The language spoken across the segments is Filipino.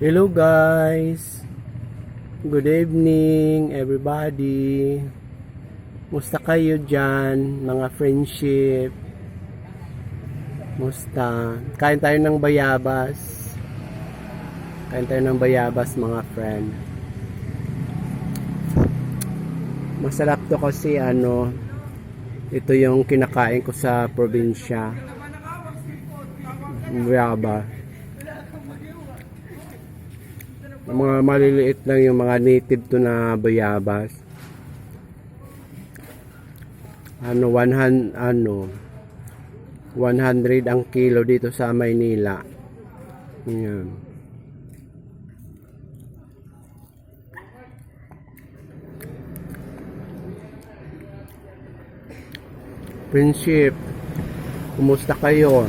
Hello guys! Good evening everybody! Musta kayo dyan, mga friendship? Musta? Kain tayo ng bayabas. Kain tayo ng bayabas mga friend. Masarap to kasi ano, ito yung kinakain ko sa probinsya. Bayabas. Mga maliliit lang yung mga native to na bayabas. Ano 100 ano 100 ang kilo dito sa Maynila. Yan. Friendship, kumusta kayo?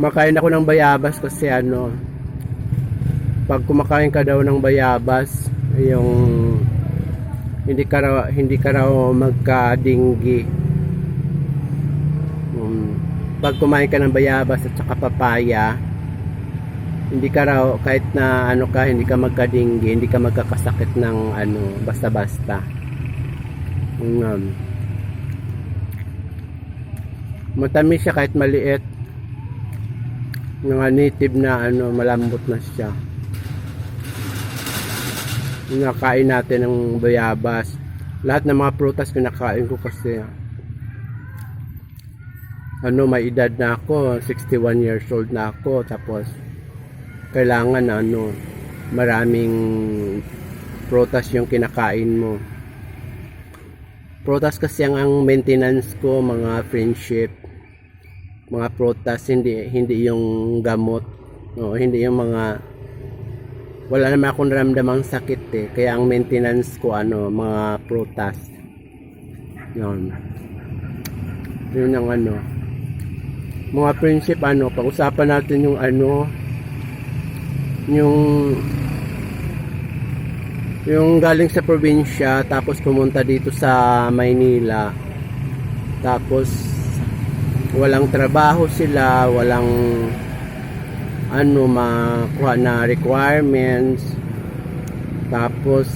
Makain ako ng bayabas kasi ano, pag kumakain ka daw ng bayabas, yung hindi ka raw, hindi ka raw magka-dinggi. Um, pag kumain ka ng bayabas at saka papaya, hindi ka raw kahit na ano ka, hindi ka magka-dinggi, hindi ka magkakasakit ng ano, basta-basta. Um, matamis siya kahit maliit. Mga native na ano, malambot na siya kinakain natin ng bayabas. Lahat ng mga prutas kinakain ko kasi ano may edad na ako 61 years old na ako tapos kailangan ano maraming prutas yung kinakain mo. Prutas kasi ang, ang maintenance ko mga friendship mga prutas hindi hindi yung gamot no hindi yung mga wala naman akong naramdamang sakit eh. Kaya ang maintenance ko ano, mga prutas. Yun. Yun ang ano. Mga prinsip ano, pag-usapan natin yung ano, yung yung galing sa probinsya tapos pumunta dito sa Maynila tapos walang trabaho sila walang ano makuha na requirements. Tapos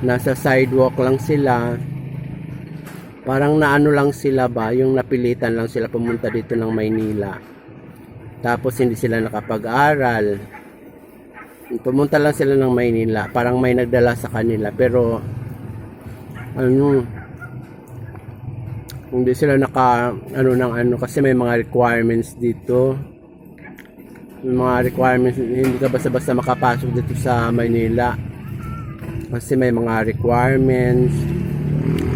nasa sidewalk lang sila. Parang naano lang sila ba yung napilitan lang sila pumunta dito ng Maynila. Tapos hindi sila nakapag-aral. Pumunta lang sila ng Maynila. Parang may nagdala sa kanila pero ano hindi sila naka ano ng ano kasi may mga requirements dito yung mga requirements hindi ka basta-basta makapasok dito sa Maynila. Kasi may mga requirements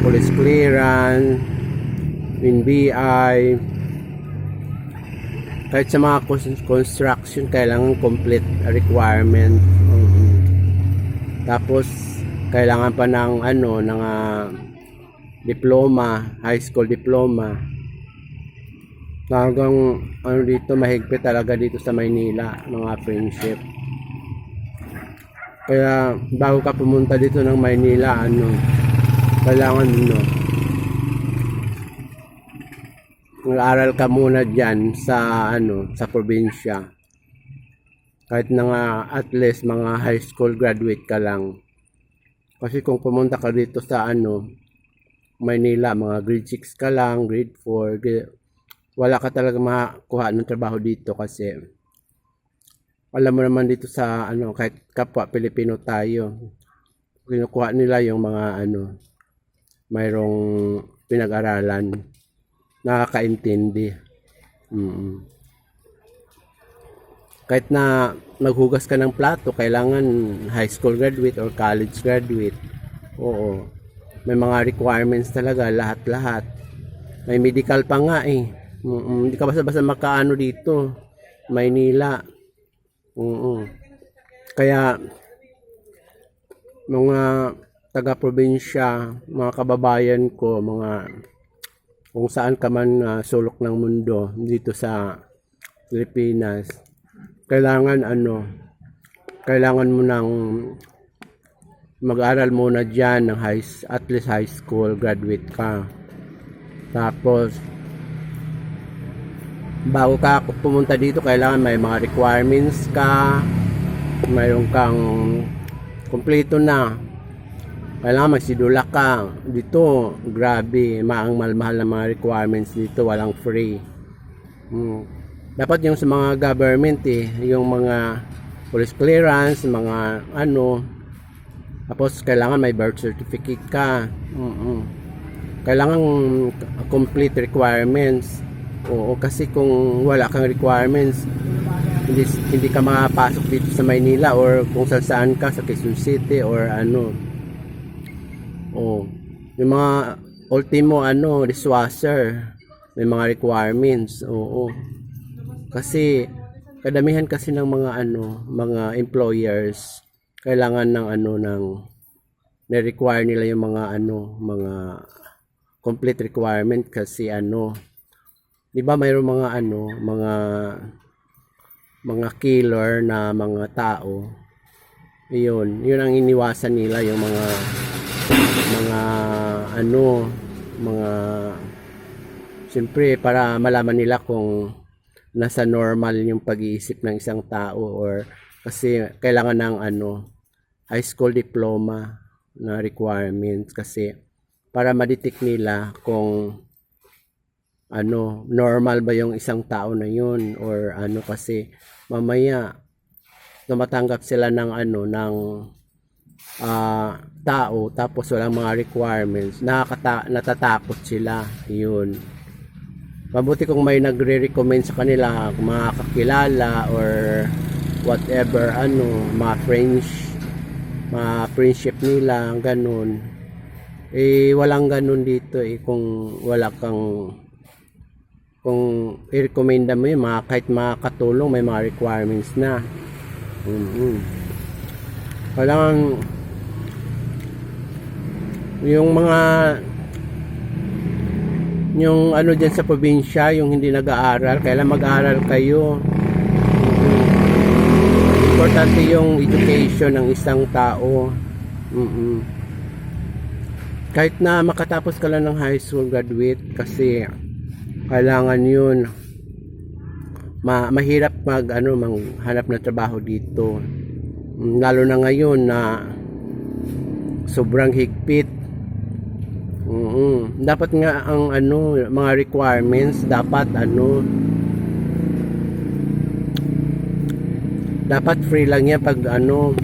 police clearance NBI kahit sa mga construction kailangan complete requirement. Mhm. tapos kailangan pa ng ano ng ah, diploma high school diploma Talagang ano dito mahigpit talaga dito sa Maynila mga friendship. Kaya bago ka pumunta dito ng Maynila ano kailangan no mag-aral ka muna diyan sa ano sa probinsya. Kahit na nga at least mga high school graduate ka lang. Kasi kung pumunta ka dito sa ano Maynila, mga grade 6 ka lang, grade 4, grade, wala ka talaga makakuha ng trabaho dito kasi alam mo naman dito sa ano kahit kapwa Pilipino tayo kinukuha nila yung mga ano mayroong pinag-aralan. Nakakaintindi. Mm kahit na maghugas ka ng plato kailangan high school graduate or college graduate. Oo. May mga requirements talaga lahat-lahat. May medical pa nga eh Mm, hindi ka basta-basta makaano dito. Maynila. Oo. Kaya mga taga-probinsya, mga kababayan ko, mga kung saan ka man uh, sulok ng mundo dito sa Pilipinas, kailangan ano, kailangan mo ng mag-aral muna diyan ng high, at least high school graduate ka. Tapos bago ka pumunta dito kailangan may mga requirements ka mayroon kang kumpleto na. Kailangan magsidula ka. Dito grabe maang mahal ng mga requirements dito walang free. Hmm. dapat yung sa mga government eh yung mga police clearance mga ano tapos kailangan may birth certificate ka. Mm kailangan complete requirements oo kasi kung wala kang requirements hindi hindi ka makapasok dito sa Maynila or kung saan saan ka sa Quezon City or ano. Oh yung mga ultimo ano dishwasher may mga requirements oo. Kasi kadamihan kasi ng mga ano mga employers kailangan ng ano ng na-require nila yung mga ano mga complete requirement kasi ano 'di ba mayroong mga ano mga mga killer na mga tao? Yun yun ang iniwasan nila yung mga mga ano mga siyempre para malaman nila kung nasa normal yung pag-iisip ng isang tao or kasi kailangan ng ano high school diploma na requirements kasi para ma-detect nila kung ano normal ba yung isang tao na yun? Or ano kasi mamaya tumatanggap sila ng ano ng ah, tao tapos walang mga requirements nakakata natatakot sila yun. Mabuti kung may nagre-recommend sa kanila mga kakilala or whatever ano mga friends mga friendship nila ganun. Eh walang ganun dito eh kung wala kang kung i-recommenda mo yun mga, kahit mga katulong may mga requirements na mm kailangan yung mga yung ano dyan sa probinsya, yung hindi nag-aaral, kailan mag-aaral kayo. Mm-mm. Importante yung education ng isang tao. Mm-mm. Kahit na makatapos ka lang ng high school graduate kasi kailangan yun ma mahirap mag ano manghanap ng trabaho dito Mm, lalo na ngayon na sobrang higpit Mm. Dapat nga ang ano, mga requirements dapat ano dapat free lang yan pag ano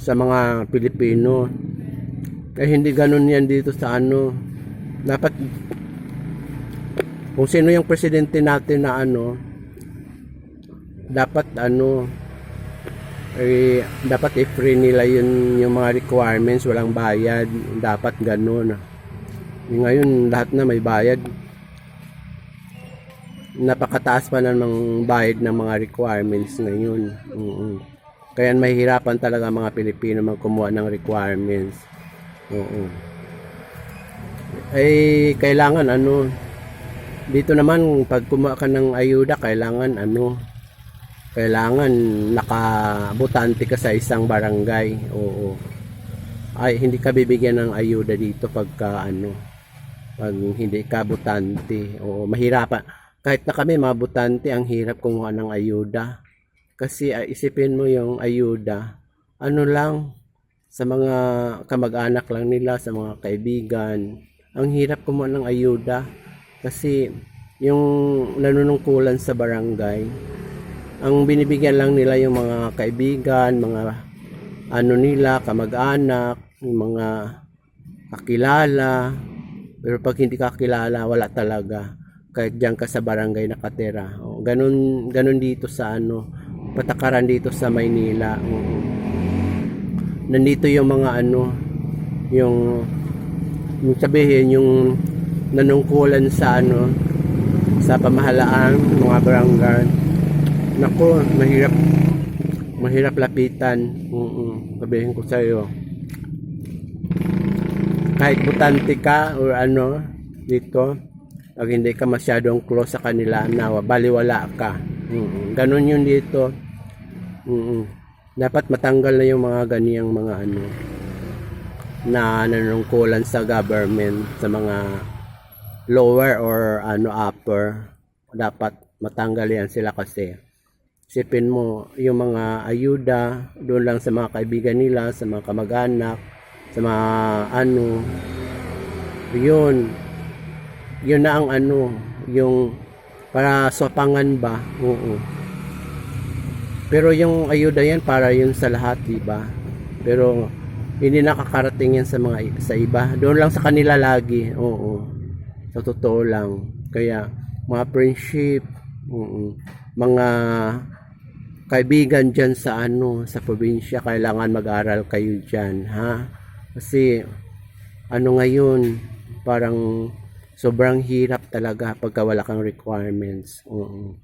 sa mga Pilipino. Eh hindi ganun yan dito sa ano. Dapat kung sino yung presidente natin na ano dapat ano eh, dapat i-free nila yun yung mga requirements walang bayad dapat ganun eh, ngayon lahat na may bayad. Napakataas pa na ng bayad ng mga requirements ngayon. mm Kaya mahihirapan talaga mga Pilipino magkumuha ng requirements. Oo. Eh kailangan ano dito naman pag kumuha ka ng ayuda kailangan ano kailangan nakabutante ka sa isang barangay. Oo. Ay hindi ka bibigyan ng ayuda dito pagka ano pag hindi ka butante o mahirapan kahit na kami mga ang hirap kumuha ng ayuda kasi ah, isipin mo yung ayuda ano lang sa mga kamag-anak lang nila sa mga kaibigan ang hirap kumuha ng ayuda kasi yung nanunungkulan sa barangay ang binibigyan lang nila yung mga kaibigan mga ano nila kamag-anak mga kakilala pero pag hindi ka kilala, wala talaga. Kahit diyan ka sa barangay nakatira. O, ganun, ganun dito sa ano, patakaran dito sa Maynila. O, nandito yung mga ano, yung, yung sabihin, yung nanungkulan sa ano, sa pamahalaan, mga barangay. Nako, mahirap, mahirap lapitan. Mm sabihin ko sa iyo kahit butante ka or ano dito pag hindi ka masyadong close sa kanila na baliwala ka mm ganun yun dito mm dapat matanggal na yung mga ganiyang mga ano na nanungkulan sa government sa mga lower or ano upper dapat matanggal yan sila kasi sipin mo yung mga ayuda doon lang sa mga kaibigan nila, sa mga kamag-anak, sa mga ano, yun, yun na ang ano, yung para sa pangan ba, oo. Pero yung ayuda yan para yun sa lahat, di ba? Pero hindi nakakarating yan sa mga sa iba. Doon lang sa kanila lagi, oo. Sa totoo lang. Kaya mga friendship, mga kaibigan dyan sa ano, sa probinsya, kailangan mag-aral kayo dyan, ha? Kasi, ano ngayon, parang sobrang hirap talaga pagka wala kang requirements. Oo.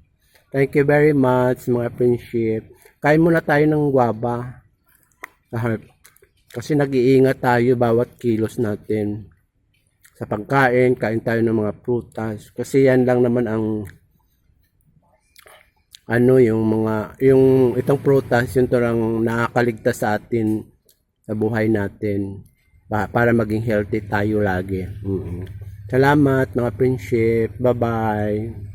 Thank you very much, mga friendship. Kain muna tayo ng guava. Ah, Kasi nag-iingat tayo bawat kilos natin. Sa pagkain, kain tayo ng mga prutas. Kasi yan lang naman ang ano yung mga yung itong prutas yung torang nakakaligtas sa atin sa buhay natin pa- para maging healthy tayo lagi. Mm. Salamat mga friendship. Bye-bye.